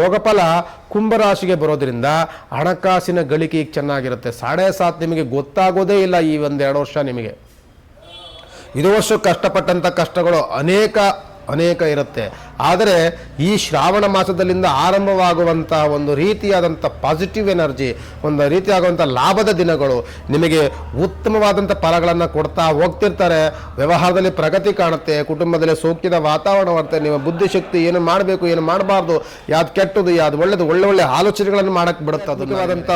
ಯೋಗ ಫಲ ಕುಂಭರಾಶಿಗೆ ಬರೋದ್ರಿಂದ ಹಣಕಾಸಿನ ಗಳಿಕೆ ಚೆನ್ನಾಗಿರುತ್ತೆ. ಸಾಡೆ ಸಾತ್ ನಿಮಗೆ ಗೊತ್ತಾಗೋದೇ ಇಲ್ಲ ಈ ಒಂದೆರಡು ವರ್ಷ ನಿಮಗೆ. ಇದು ವರ್ಷ ಕಷ್ಟಪಟ್ಟಂಥ ಕಷ್ಟಗಳು ಅನೇಕ ಅನೇಕ ಇರುತ್ತೆ. ಆದರೆ ಈ ಶ್ರಾವಣ ಮಾಸದಲ್ಲಿಂದ ಆರಂಭವಾಗುವಂಥ ಒಂದು ರೀತಿಯಾದಂಥ ಪಾಸಿಟಿವ್ ಎನರ್ಜಿ ಒಂದು ರೀತಿಯಾಗುವಂಥ ಲಾಭದ ದಿನಗಳು ನಿಮಗೆ ಉತ್ತಮವಾದಂಥ ಫಲಗಳನ್ನು ಕೊಡ್ತಾ ಹೋಗ್ತಿರ್ತಾರೆ. ವ್ಯವಹಾರದಲ್ಲಿ ಪ್ರಗತಿ ಕಾಣುತ್ತೆ ಕುಟುಂಬದಲ್ಲಿ ಸೌಖ್ಯದ ವಾತಾವರಣ ಬರುತ್ತೆ ನಿಮ್ಮ ಬುದ್ಧಿಶಕ್ತಿ ಏನು ಮಾಡಬೇಕು ಏನು ಮಾಡಬಾರ್ದು ಯಾವ್ದು ಕೆಟ್ಟದು ಯಾವ್ದು ಒಳ್ಳೆಯದು ಒಳ್ಳೆ ಒಳ್ಳೆ ಆಲೋಚನೆಗಳನ್ನು ಮಾಡೋಕ್ಕೆ ಬಿಡುತ್ತೆ. ಅದ್ಭುತವಾದಂಥ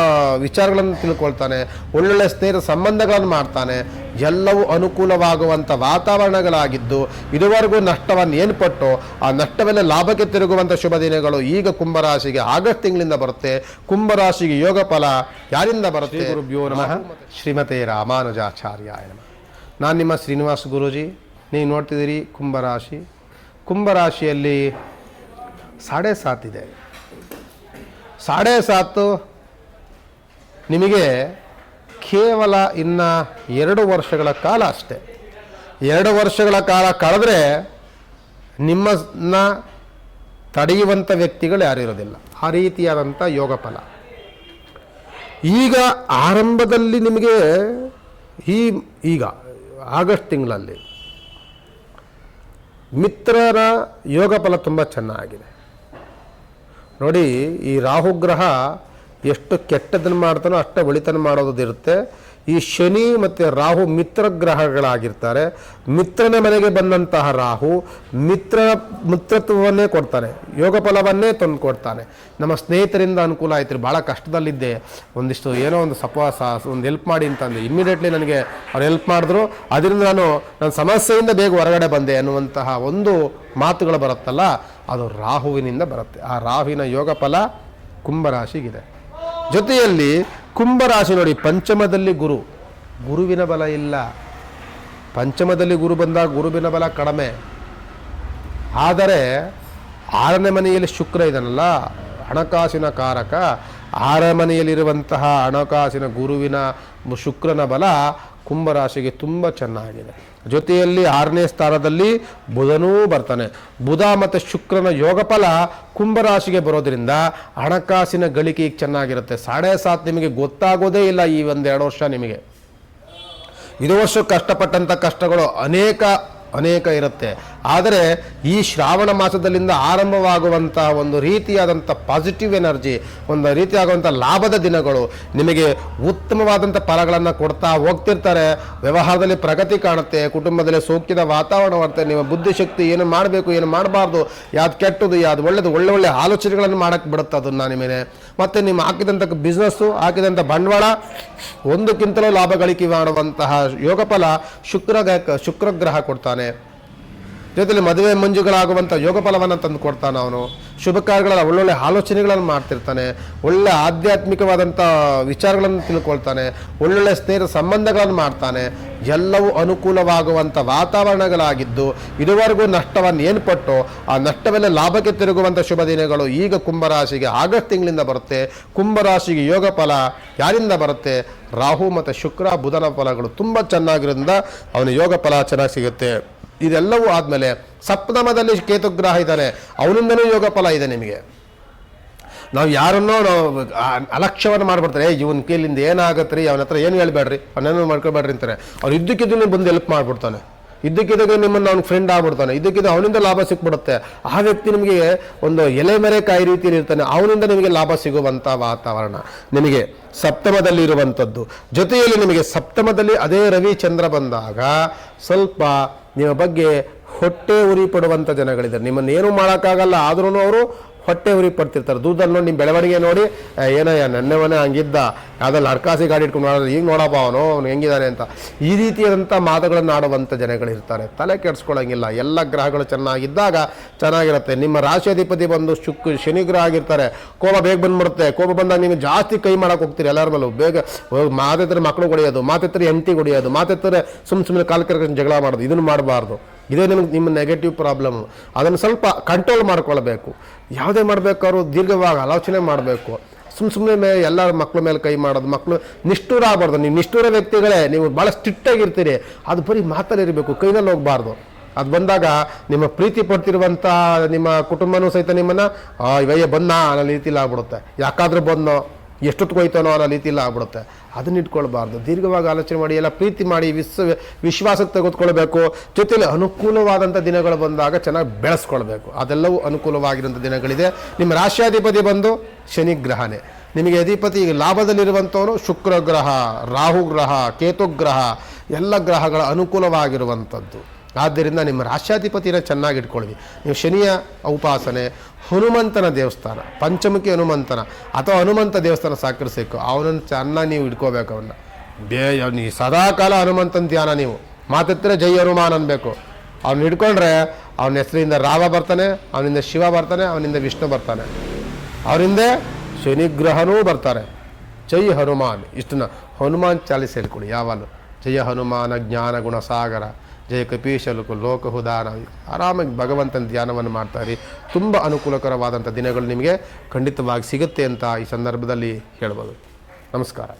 ವಿಚಾರಗಳನ್ನು ತಿಳ್ಕೊಳ್ತಾನೆ ಒಳ್ಳೊಳ್ಳೆ ಸ್ನೇಹಿತ ಸಂಬಂಧಗಳನ್ನು ಮಾಡ್ತಾನೆ. ಎಲ್ಲವೂ ಅನುಕೂಲವಾಗುವಂಥ ವಾತಾವರಣಗಳಾಗಿದ್ದು ಇದುವರೆಗೂ ನಷ್ಟವನ್ನು ಏನು ಪಟ್ಟೋ ಆ ನಷ್ಟವೆಲ್ಲ ಲಾಭಕ್ಕೆ ತಿರುಗುವಂಥ ಶುಭ ದಿನಗಳು ಈಗ ಕುಂಭರಾಶಿಗೆ ಆಗಸ್ಟ್ ತಿಂಗಳಿಂದ ಬರುತ್ತೆ. ಕುಂಭರಾಶಿಗೆ ಯೋಗ ಫಲ ಯಾರಿಂದ ಬರುತ್ತೆ? ಗುರುಭ್ಯೋ ನಮಃ. ಶ್ರೀಮತೆ ರಾಮಾನುಜಾಚಾರ್ಯ ನಮಃ. ನಾನು ನಿಮ್ಮ ಶ್ರೀನಿವಾಸ್ ಗುರೂಜಿ. ನೀವು ನೋಡ್ತಿದ್ದೀರಿ ಕುಂಭರಾಶಿ. ಕುಂಭರಾಶಿಯಲ್ಲಿ ಸಾಡೆ ಸಾತಿದೆ ಸಾಡೆ ಸಾತು ನಿಮಗೆ ಕೇವಲ ಇನ್ನು ಎರಡು ವರ್ಷಗಳ ಕಾಲ ಅಷ್ಟೆ. ಎರಡು ವರ್ಷಗಳ ಕಾಲ ಕಳೆದ್ರೆ ನಿಮ್ಮನ್ನ ತಡೆಯುವಂಥ ವ್ಯಕ್ತಿಗಳು ಯಾರು ಆ ರೀತಿಯಾದಂಥ ಯೋಗ ಫಲ. ಈಗ ಆರಂಭದಲ್ಲಿ ನಿಮಗೆ ಈ ಈಗ ಆಗಸ್ಟ್ ತಿಂಗಳಲ್ಲಿ ಮಿತ್ರರ ಯೋಗ ಫಲ ತುಂಬ ಚೆನ್ನಾಗಿದೆ. ನೋಡಿ ಈ ರಾಹುಗ್ರಹ ಎಷ್ಟು ಕೆಟ್ಟದನ್ನು ಮಾಡ್ತಾನೋ ಅಷ್ಟೇ ಒಳಿತನ ಮಾಡೋದಿರುತ್ತೆ ಈ ಶನಿ ಮತ್ತು ರಾಹು ಮಿತ್ರ ಗ್ರಹಗಳಾಗಿರ್ತಾರೆ. ಮಿತ್ರನ ಮನೆಗೆ ಬಂದಂತಹ ರಾಹು ಮಿತ್ರ ಮಿತ್ರತ್ವವನ್ನೇ ಕೊಡ್ತಾನೆ. ಯೋಗ ಫಲವನ್ನೇ ತಂದು ಕೊಡ್ತಾನೆ. ನಮ್ಮ ಸ್ನೇಹಿತರಿಂದ ಅನುಕೂಲ ಆಯ್ತು ಭಾಳ ಕಷ್ಟದಲ್ಲಿದ್ದೆ. ಒಂದಿಷ್ಟು ಏನೋ ಒಂದು ಸಪವಾಸ, ಒಂದು ಹೆಲ್ಪ್ ಮಾಡಿ ಅಂತಂದು. ಇಮ್ಮಿಡಿಯೇಟ್ಲಿ ನನಗೆ ಅವ್ರು ಹೆಲ್ಪ್ ಮಾಡಿದ್ರು. ಅದರಿಂದ ನಾನು, ನನ್ನ ಸಮಸ್ಯೆಯಿಂದ ಬೇಗ ಹೊರಗಡೆ ಬಂದೆ ಅನ್ನುವಂತಹ ಒಂದು ಮಾತುಗಳು ಬರುತ್ತಲ್ಲ, ಅದು ರಾಹುವಿನಿಂದ ಬರುತ್ತೆ. ಆ ರಾಹುವಿನ ಯೋಗ ಫಲ ಕುಂಭರಾಶಿಗಿದೆ. ಜೊತೆಯಲ್ಲಿ ಕುಂಭರಾಶಿ ನೋಡಿ, ಪಂಚಮದಲ್ಲಿ ಗುರು. ಗುರುವಿನ ಬಲ ಇಲ್ಲ. ಪಂಚಮದಲ್ಲಿ ಗುರು ಬಂದಾಗ ಗುರುವಿನ ಬಲ ಕಡಿಮೆ. ಆದರೆ ಆರನೇ ಮನೆಯಲ್ಲಿ ಶುಕ್ರ ಇದನ್ನಲ್ಲ ಹಣಕಾಸಿನ ಕಾರಕ. ಆರನೇ ಮನೆಯಲ್ಲಿರುವಂತಹ ಹಣಕಾಸಿನ ಗುರುವಿನ ಶುಕ್ರನ ಬಲ ಕುಂಭರಾಶಿಗೆ ತುಂಬ ಚೆನ್ನಾಗಿದೆ. ಜೊತೆಯಲ್ಲಿ ಆರನೇ ಸ್ಥಾನದಲ್ಲಿ ಬುಧನೂ ಬರ್ತಾನೆ. ಬುಧ ಮತ್ತು ಶುಕ್ರನ ಯೋಗಫಲ ಕುಂಭರಾಶಿಗೆ ಬರೋದ್ರಿಂದ ಹಣಕಾಸಿನ ಗಳಿಕೆ ಚೆನ್ನಾಗಿರುತ್ತೆ. ಸಾಡೆ ಸಾತ್ ನಿಮಗೆ ಗೊತ್ತಾಗೋದೇ ಇಲ್ಲ ಈ ಒಂದೆರಡು ವರ್ಷ ನಿಮಗೆ. ಇದು ವರ್ಷ ಕಷ್ಟಪಟ್ಟಂಥ ಕಷ್ಟಗಳು ಅನೇಕ ಅನೇಕ ಇರುತ್ತೆ. ಆದರೆ ಈ ಶ್ರಾವಣ ಮಾಸದಲ್ಲಿಂದ ಆರಂಭವಾಗುವಂಥ ಒಂದು ರೀತಿಯಾದಂಥ ಪಾಸಿಟಿವ್ ಎನರ್ಜಿ ಒಂದು ರೀತಿಯಾಗುವಂಥ ಲಾಭದ ದಿನಗಳು ನಿಮಗೆ ಉತ್ತಮವಾದಂಥ ಫಲಗಳನ್ನು ಕೊಡ್ತಾ ಹೋಗ್ತಿರ್ತಾರೆ. ವ್ಯವಹಾರದಲ್ಲಿ ಪ್ರಗತಿ ಕಾಣುತ್ತೆ, ಕುಟುಂಬದಲ್ಲಿ ಸೌಖ್ಯದ ವಾತಾವರಣ ಬರುತ್ತೆ ನಿಮ್ಮ ಬುದ್ಧಿಶಕ್ತಿ ಏನು ಮಾಡಬೇಕು, ಏನು ಮಾಡಬಾರ್ದು, ಯಾವ್ದು ಕೆಟ್ಟದು ಯಾವ್ದು ಒಳ್ಳೆಯದು ಒಳ್ಳೆ ಒಳ್ಳೆ ಆಲೋಚನೆಗಳನ್ನು ಮಾಡಕ್ಕೆ ಬಿಡುತ್ತೆ ಅದನ್ನು ನಿಮಗೆ. ಮತ್ತು ನಿಮ್ಮ ಹಾಕಿದಂಥ ಬಿಸ್ನೆಸ್ಸು ಹಾಕಿದಂಥ ಬಂಡವಾಳ, ಒಂದಕ್ಕಿಂತಲೂ ಲಾಭ ಗಳಿಕೆ ಮಾಡುವಂತಹ ಯೋಗ ಫಲ ಶುಕ್ರ ಶುಕ್ರಗ್ರಹ ಕೊಡ್ತಾನೆ. ಜೊತೆಲಿ ಮದುವೆ ಮಂಜುಗಳಾಗುವಂಥ ಯೋಗ ಫಲವನ್ನು ತಂದು ಕೊಡ್ತಾನೆ ಅವನು. ಶುಭ ಕಾರ್ಯಗಳ ಒಳ್ಳೊಳ್ಳೆ ಆಲೋಚನೆಗಳನ್ನು ಮಾಡ್ತಿರ್ತಾನೆ. ಒಳ್ಳೆ ಆಧ್ಯಾತ್ಮಿಕವಾದಂಥ ವಿಚಾರಗಳನ್ನು ತಿಳ್ಕೊಳ್ತಾನೆ. ಒಳ್ಳೊಳ್ಳೆ ಸ್ನೇಹ ಸಂಬಂಧಗಳನ್ನು ಮಾಡ್ತಾನೆ. ಎಲ್ಲವೂ ಅನುಕೂಲವಾಗುವಂಥ ವಾತಾವರಣಗಳಾಗಿದ್ದು ಇದುವರೆಗೂ ನಷ್ಟವನ್ನು ಏನು ಪಟ್ಟು, ಆ ನಷ್ಟವೆಲ್ಲ ಲಾಭಕ್ಕೆ ತಿರುಗುವಂಥ ಶುಭ ದಿನಗಳು ಈಗ ಕುಂಭರಾಶಿಗೆ ಆಗಸ್ಟ್ ತಿಂಗಳಿಂದ ಬರುತ್ತೆ. ಕುಂಭರಾಶಿಗೆ ಯೋಗ ಫಲ ಯಾರಿಂದ ಬರುತ್ತೆ? ರಾಹು ಮತ್ತು ಶುಕ್ರ, ಬುಧನ ಫಲಗಳು ತುಂಬ ಚೆನ್ನಾಗಿರೋದ್ರಿಂದ ಅವನ ಯೋಗ ಫಲ ಚೆನ್ನಾಗಿ ಸಿಗುತ್ತೆ. ಇದೆಲ್ಲವೂ ಆದಮೇಲೆ ಸಪ್ತಮದಲ್ಲಿ ಕೇತುಗ್ರಹ ಇದ್ದಾನೆ. ಅವನಿಂದನೂ ಯೋಗ ಫಲ ಇದೆ ನಿಮಗೆ. ನಾವು ಯಾರನ್ನೋ ನಾವು ಅಲಕ್ಷ್ಯವನ್ನು ಮಾಡ್ಬಿಡ್ತಾರೆ. ಇವನ್ ಕೈಲಿಂದ ಏನಾಗತ್ತೆ ರೀ ಅವನ ಹತ್ರ ಏನು ಹೇಳ್ಬೇಡ್ರಿ? ಅವನೇನು ಮಾಡ್ಕೊಬೇಡ್ರಿ ಅಂತಾರೆ. ಅವ್ರು ಇದ್ದಕ್ಕಿದ್ದು ಬಂದು ಹೆಲ್ಪ್ ಮಾಡಿಬಿಡ್ತಾನೆ. ಇದ್ದಕ್ಕಿದ್ದಾಗ ನಿಮ್ಮನ್ನು ಅವ್ನ ಫ್ರೆಂಡ್ ಆಗ್ಬಿಡ್ತಾನೆ. ಇದ್ದಕ್ಕಿದ್ದ ಅವನಿಂದ ಲಾಭ ಸಿಕ್ಬಿಡುತ್ತೆ. ಆ ವ್ಯಕ್ತಿ ನಿಮಗೆ ಒಂದು ಎಲೆ ಮರೆ ಕಾಯಿ ರೀತಿಯಲ್ಲಿ ಇರ್ತಾನೆ. ಅವನಿಂದ ನಿಮಗೆ ಲಾಭ ಸಿಗುವಂಥ ವಾತಾವರಣ. ನಿಮಗೆ ಸಪ್ತಮದಲ್ಲಿ ಇರುವಂಥದ್ದು. ಜೊತೆಯಲ್ಲಿ ನಿಮಗೆ ಸಪ್ತಮದಲ್ಲಿ ಅದೇ ರವಿಚಂದ್ರ ಬಂದಾಗ ಸ್ವಲ್ಪ ನಿಮ್ಮ ಬಗ್ಗೆ ಹೊಟ್ಟೆ ಉರಿ ಪಡುವಂಥ ಜನಗಳಿದ್ದಾರೆ. ನಿಮ್ಮನ್ನು ಏನೂ ಮಾಡೋಕ್ಕಾಗಲ್ಲ. ಆದ್ರೂ ಅವರು ಹೊಟ್ಟೆ ಉರಿ ಪಡ್ತಿರ್ತಾರೆ. ದೂರದಲ್ಲಿ ನೋಡಿ ನಿಮ್ಮ ಬೆಳವಣಿಗೆ ನೋಡಿ ಏನೋ ಏನಯ್ಯ ನೆನ್ನೆವನೇ ಹಂಗಿದ್ದ. ಯಾವ್ದಲ್ಲಿ ಅರ್ಕಾಸಿ ಗಾಡಿ ಇಟ್ಕೊಂಡು ನೋಡೋದು ಈಗ ನೋಡಪ್ಪ ಅವನು ಅವನು ಹೆಂಗಿದ್ದಾನೆ ಅಂತ. ಈ ರೀತಿಯಾದಂಥ ಮಾತುಗಳನ್ನು ಆಡುವಂಥ ಜನಗಳಿರ್ತಾರೆ ತಲೆ ಕೆಡಿಸ್ಕೊಳ್ಳೋಂಗಿಲ್ಲ ಎಲ್ಲ ಗ್ರಹಗಳು ಚೆನ್ನಾಗಿದ್ದಾಗ ಚೆನ್ನಾಗಿರುತ್ತೆ. ನಿಮ್ಮ ರಾಶಿಯಾಧಿಪತಿ ಬಂದು ಶುಕ್ ಶನಿ ಗ್ರಹ ಆಗಿರ್ತಾರೆ. ಕೋಪ ಬೇಗ ಬಂದ್ಬಿಡುತ್ತೆ. ಕೋಪ ಬಂದಾಗ ನೀವು ಜಾಸ್ತಿ ಕೈ ಮಾಡೋಕೆ ಹೋಗ್ತೀರಿ ಎಲ್ಲರ ಮೇಲೂ. ಬೇಗ ಮಾತೆತ್ತರೆ ಮಕ್ಕಳು ಹೊಡೆಯೋದು ಮಾತೆತ್ತರೆ ಎಂಟಿ ಹೊಡೆಯೋದು ಮಾತೆತ್ತರೆ ಸುಮ್ಮನೆ ಸುಮ್ಮನೆ ಕಾಲು ಕರ್ಕೊಂಡು ಜಗಳ ಮಾಡೋದು, ಇದನ್ನು ಮಾಡಬಾರ್ದು. ಇದೇ ನಿಮಗೆ ನಿಮ್ಮ ನೆಗೆಟಿವ್ ಪ್ರಾಬ್ಲಮ್ ಅದನ್ನು ಸ್ವಲ್ಪ ಕಂಟ್ರೋಲ್ ಮಾಡ್ಕೊಳ್ಬೇಕು. ಯಾವುದೇ ಮಾಡಬೇಕಾದ್ರೂ ದೀರ್ಘವಾಗಿ ಆಲೋಚನೆ ಮಾಡಬೇಕು. ಸುಮ್ಮ ಸುಮ್ಮನೆ ಮೇಲೆ ಎಲ್ಲ ಮಕ್ಕಳ ಮೇಲೆ ಕೈ ಮಾಡೋದು ಮಕ್ಕಳು ನಿಷ್ಠೂರ ಆಗಬಾರ್ದು. ನೀವು ನಿಷ್ಠೂರ ವ್ಯಕ್ತಿಗಳೇ, ನೀವು ಭಾಳ ಸ್ಟ್ರಿಕ್ಟ್ ಆಗಿರ್ತೀರಿ. ಅದು ಬರೀ ಮಾತಲ್ಲಿರಬೇಕು ಕೈನಲ್ಲಿ ಹೋಗಬಾರ್ದು. ಅದು ಬಂದಾಗ ನಿಮ್ಮ ಪ್ರೀತಿ ಪಡ್ತಿರುವಂಥ ನಿಮ್ಮ ಕುಟುಂಬನೂ ಸಹಿತ ನಿಮ್ಮನ್ನು ಇವಯ್ಯ ಬಂದ ಅನ್ನೋ ರೀತಿಲಿ ಆಗ್ಬಿಡುತ್ತೆ. ಯಾಕಾದ್ರೂ ಬಂದೋ ಎಷ್ಟೊತ್ತಿಗೆ ಹೋಯ್ತಾನೋ ಅನ್ನೋ ರೀತಿಯಲ್ಲಿ ಆಗ್ಬಿಡುತ್ತೆ. ಅದನ್ನ ಇಟ್ಕೊಳ್ಬಾರ್ದು. ದೀರ್ಘವಾಗಿ ಆಲೋಚನೆ ಮಾಡಿ, ಎಲ್ಲ ಪ್ರೀತಿ ಮಾಡಿ ವಿಶ್ವ ವಿಶ್ವಾಸಕ್ಕೆ ತೆಗೆದುಕೊಳ್ಬೇಕು. ಜೊತೆಯಲ್ಲಿ ಅನುಕೂಲವಾದಂಥ ದಿನಗಳು ಬಂದಾಗ ಚೆನ್ನಾಗಿ ಬೆಳೆಸ್ಕೊಳ್ಬೇಕು. ಅದೆಲ್ಲವೂ ಅನುಕೂಲವಾಗಿರುವಂಥ ದಿನಗಳಿದೆ. ನಿಮ್ಮ ರಾಶ್ಯಾಧಿಪತಿ ಬಂದು ಶನಿ ಗ್ರಹನೇ. ನಿಮಗೆ ಅಧಿಪತಿ ಈಗ ಲಾಭದಲ್ಲಿರುವಂಥವನು ಶುಕ್ರ ಗ್ರಹ, ರಾಹು ಗ್ರಹ, ಕೇತು ಗ್ರಹ, ಎಲ್ಲ ಗ್ರಹಗಳ ಅನುಕೂಲವಾಗಿರುವಂಥದ್ದು ಆದ್ದರಿಂದ ನಿಮ್ಮ ರಾಷ್ಟ್ರಾಧಿಪತಿನ ಚೆನ್ನಾಗಿ ಇಟ್ಕೊಳ್ಳಿ ನೀವು ಶನಿಯ ಉಪಾಸನೆ, ಹನುಮಂತನ ದೇವಸ್ಥಾನ, ಪಂಚಮುಖಿ ಹನುಮಂತನ ಅಥವಾ ಹನುಮಂತ ದೇವಸ್ಥಾನ ಸಾಕರಿಸಬೇಕು. ಅವನನ್ನು ಚೆನ್ನಾಗಿ ನೀವು ಇಟ್ಕೋಬೇಕು ಅವನ್ನ. ಬೇ ನೀ ಸದಾಕಾಲ ಹನುಮಂತನ ಧ್ಯಾನ ನೀವು. ಮಾತತ್ರ ಜೈ ಹನುಮಾನ್ ಅನ್ಬೇಕು. ಅವ್ನು ಹಿಡ್ಕೊಂಡ್ರೆ ಅವನ ಹೆಸರಿಂದ ರಾವ ಬರ್ತಾನೆ, ಅವನಿಂದ ಶಿವ ಬರ್ತಾನೆ, ಅವನಿಂದ ವಿಷ್ಣು ಬರ್ತಾನೆ. ಅವರಿಂದ ಶನಿಗ್ರಹನೂ ಬರ್ತಾರೆ. ಜೈ ಹನುಮಾನ್. ಇಷ್ಟನ್ನ ಹನುಮಾನ್ ಚಾಲಿಸ್ ಹೇಳ್ಕೊಡಿ ಯಾವಾಗಲೂ. ಜಯ ಹನುಮಾನ ಜ್ಞಾನ ಗುಣ ಸಾಗರ. ಜಯ ಕಪೀಶಲುಕು ಲೋಕಹುದಾನ ಆರಾಮಾಗಿ ಭಗವಂತನ ಧ್ಯಾನವನ್ನು ಮಾಡ್ತಾರೆ ತುಂಬ ಅನುಕೂಲಕರವಾದಂಥ ದಿನಗಳು ನಿಮಗೆ ಖಂಡಿತವಾಗಿ ಸಿಗುತ್ತೆ ಅಂತ ಈ ಸಂದರ್ಭದಲ್ಲಿ ಹೇಳ್ಬೋದು. ನಮಸ್ಕಾರ.